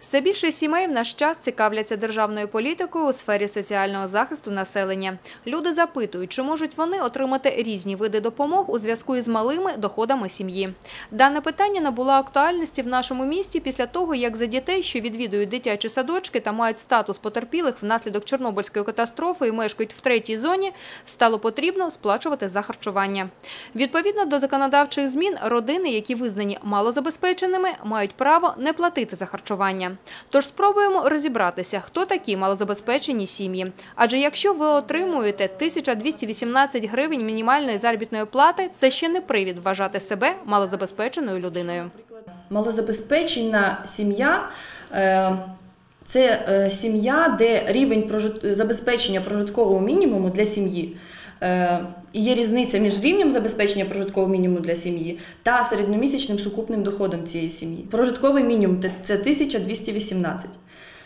Все більше сімей в наш час цікавляться державною політикою у сфері соціального захисту населення. Люди запитують, чи можуть вони отримати різні види допомог у зв'язку із малими доходами сім'ї. Дане питання набуло актуальності в нашому місті після того, як за дітей, що відвідують дитячі садочки та мають статус потерпілих внаслідок Чорнобильської катастрофи і мешкають в третій зоні, стало потрібно сплачувати за харчування. Відповідно до законодавчих змін, родини, які визнані малозабезпеченими, мають право не платити за харчування. Тож спробуємо розібратися, хто такі малозабезпечені сім'ї. Адже якщо ви отримуєте 1218 гривень мінімальної заробітної плати, це ще не привід вважати себе малозабезпеченою людиною. Малозабезпечена сім'я е, це е, сім'я, де рівень прожит- забезпечення прожиткового мінімуму для сім'ї. е, є різниця між рівнем забезпечення прожиткового мінімуму для сім'ї та середньомісячним сукупним доходом цієї сім'ї. Прожитковий мінімум це 1218.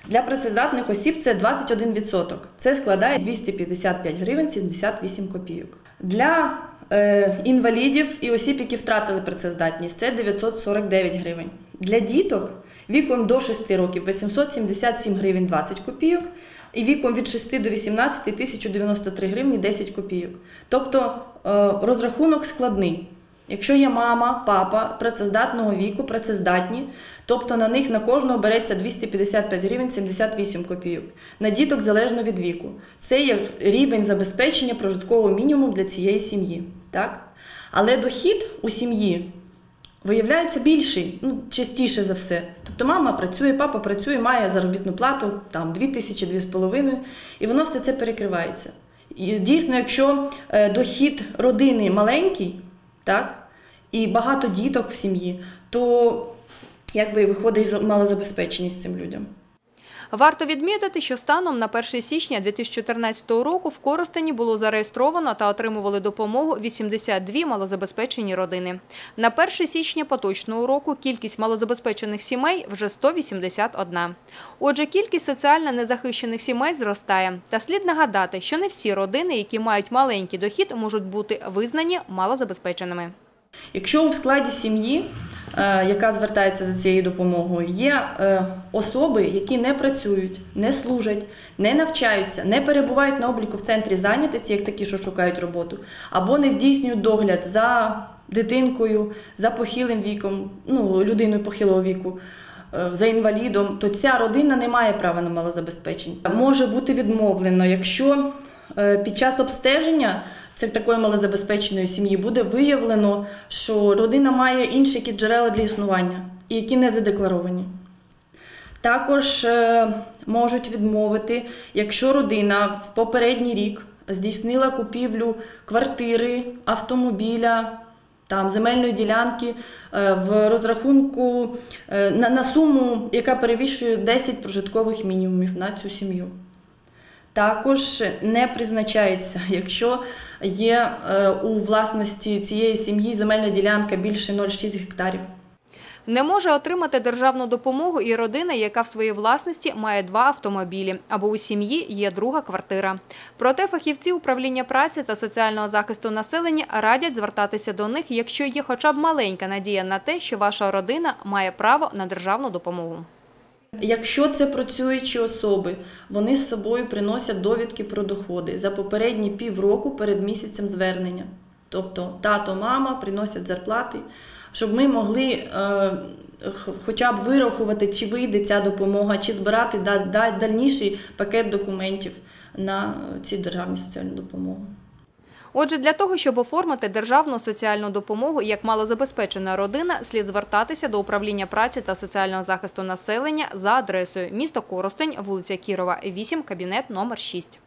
Для працездатних осіб це 21%. Це складає 255 гривень 78 копійок. Для е, інвалідів і осіб, які втратили працездатність, це 949 гривень. Для діток віком до 6 років 877 гривень 20 копійок. І віком від 6 до 18 1093 гривні 10 копійок. Тобто е, розрахунок складний. Якщо є мама, папа працездатного віку, працездатні, тобто на них на кожного береться 255 гривень 78 копійок. На діток залежно від віку. Це є рівень забезпечення прожиткового мінімуму для цієї сім'ї. Так? Але дохід у сім'ї виявляється більший, ну, частіше за все. Тобто мама працює, папа працює, має заробітну плату там 2 тисячі, 2,5, і воно все це перекривається. І дійсно, якщо е, дохід родини маленький, так, і багато діток в сім'ї, то якби виходить малозабезпеченість цим людям. Варто відмітити, що станом на 1 січня 2014 року в Коростені було зареєстровано та отримували допомогу 82 малозабезпечені родини. На 1 січня поточного року кількість малозабезпечених сімей вже 181. Отже, кількість соціально незахищених сімей зростає. Та слід нагадати, що не всі родини, які мають маленький дохід, можуть бути визнані малозабезпеченими. Якщо у складі сім'ї, яка звертається за цією допомогою, є е, особи, які не працюють, не служать, не навчаються, не перебувають на обліку в центрі зайнятості, як такі, що шукають роботу, або не здійснюють догляд за дитинкою, за похилим віком, ну, людиною похилого віку. е, За інвалідом, то ця родина не має права на малозабезпечення. Може бути відмовлено, якщо е, під час обстеження це такої малозабезпеченої сім'ї буде виявлено, що родина має інші якісь джерела для існування, і які не задекларовані. Також е, можуть відмовити, якщо родина в попередній рік здійснила купівлю квартири, автомобіля, там, земельної ділянки е, в розрахунку е, на, на суму, яка перевищує 10 прожиткових мінімумів на цю сім'ю. Також не призначається, якщо є е, у власності цієї сім'ї земельна ділянка більше 0,6 гектарів. Не може отримати державну допомогу і родина, яка в своїй власності має два автомобілі, або у сім'ї є друга квартира. Проте фахівці управління праці та соціального захисту населення радять звертатися до них, якщо є хоча б маленька надія на те, що ваша родина має право на державну допомогу. Якщо це працюючі особи, вони з собою приносять довідки про доходи за попередні півроку перед місяцем звернення. Тобто тато, мама приносять зарплати, щоб ми могли е, хоча б вирахувати, чи вийде ця допомога, чи збирати да- да- дальніший пакет документів на е, ці державні соціальні допомоги. Отже, для того, щоб оформити державну соціальну допомогу як малозабезпечена родина, слід звертатися до управління праці та соціального захисту населення за адресою місто Коростень, вулиця Кірова, 8, кабінет номер 6.